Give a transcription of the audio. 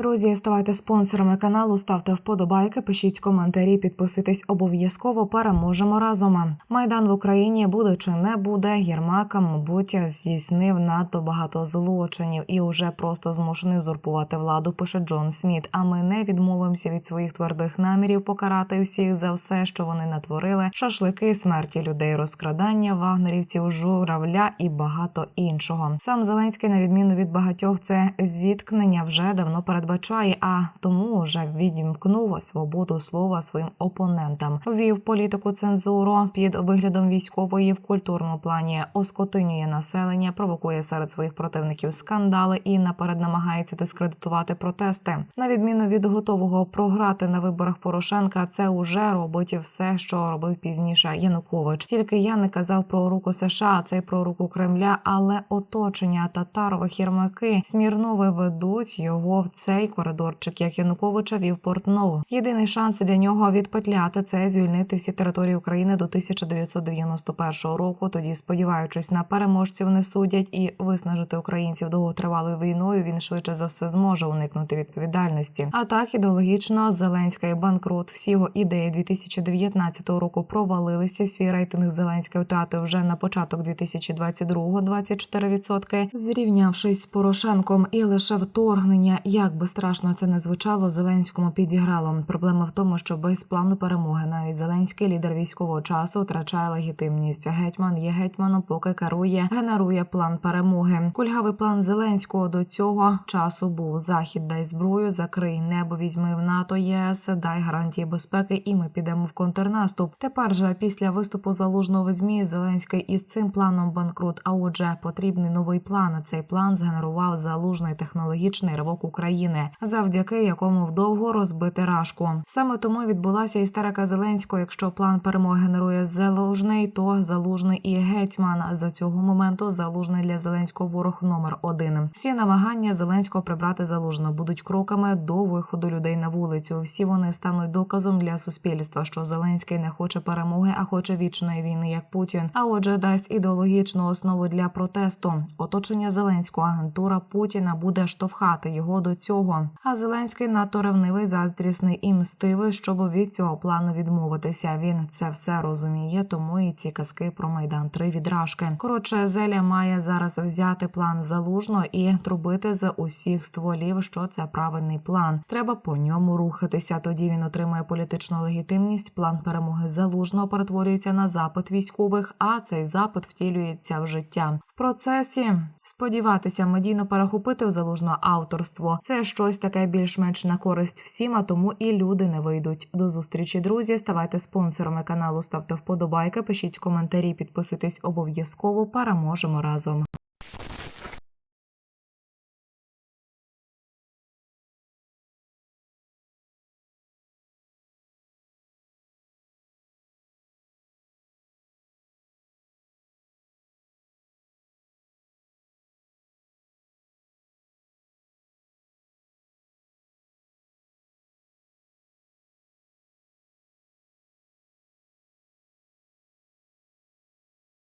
Друзі, ставайте спонсорами каналу, ставте вподобайки, пишіть коментарі, підписуйтесь обов'язково. Переможемо разом. Майдан в Україні буде чи не буде. Єрмака, мабуть, здійснив надто багато злочинів і уже просто змушений узурпувати владу. Пише Джон Сміт. А ми не відмовимося від своїх твердих намірів покарати усіх за все, що вони натворили: шашлики, смерті людей, розкрадання вагнерівців, журавля і багато іншого. Сам Зеленський, на відміну від багатьох, це зіткнення вже давно передбачає, а тому вже відімкнув свободу слова своїм опонентам. Ввів політику цензуру під виглядом військової в культурному плані оскотинює населення, провокує серед своїх противників скандали і наперед намагається дискредитувати протести. На відміну від готового програти на виборах Порошенка, це уже робить все, що робив пізніше Янукович. Тільки я не казав про руку США, це й про руку Кремля, але оточення Татарових Єрмаки Смірнови ведуть його в цей коридорчик, як Януковича вів Портнову. Єдиний шанс для нього відпетляти це звільнити всі території України до 1991 року. Тоді, сподіваючись на переможців, не судять і виснажити українців довготривалою війною. Він швидше за все зможе уникнути відповідальності. А так ідеологічно Зеленський банкрут. Всі його ідеї 2019 року провалилися. Свій рейтинг Зеленський втратив вже на початок 2022 24%, зрівнявшись з Порошенком, і лише вторгнення, як би страшно це не звучало, Зеленському підіграло. Проблема в тому, що без плану перемоги навіть Зеленський лідер військового часу втрачає легітимність. Гетьман є гетьманом, поки керує, генерує план перемоги. Кульгавий план Зеленського до цього часу був захід дай зброю, закрий небо, візьми в НАТО, ЄС, дай гарантії безпеки, і ми підемо в контрнаступ. Тепер же після виступу залужного в змі Зеленський із цим планом банкрут. А отже, потрібний новий план. Цей план згенерував залужний технологічний ривок України, завдяки якому вдовго розбити рашку. Саме тому відбулася істерика Зеленського. Якщо план перемоги генерує залужний, то залужний і гетьман. За цього моменту залужний для Зеленського ворог номер один. Всі намагання Зеленського прибрати залужно будуть кроками до виходу людей на вулицю. Всі вони стануть доказом для суспільства, що Зеленський не хоче перемоги, а хоче вічної війни, як Путін. А отже, дасть ідеологічну основу для протесту. Оточення Зеленського агентура Путіна буде штовхати його до цього. А Зеленський надто ревнивий, заздрісний і мстивий, щоб від цього плану відмовитися. Він це все розуміє, тому і ці казки про майдан 3 відражки. Коротше, Зеля має зараз взяти план залужно і трубити з усіх стволів, що це правильний план. Треба по ньому рухатися. Тоді він отримає політичну легітимність. План перемоги залужного перетворюється на запит військових, а цей запит втілюється в життя. Процесі сподіватися медійно перехопити в залужно авторство. Це щось таке більш-менш на користь всім, а тому і люди не вийдуть. До зустрічі, друзі. Ставайте спонсорами каналу, ставте вподобайки, пишіть коментарі, підписуйтесь обов'язково. Переможемо разом.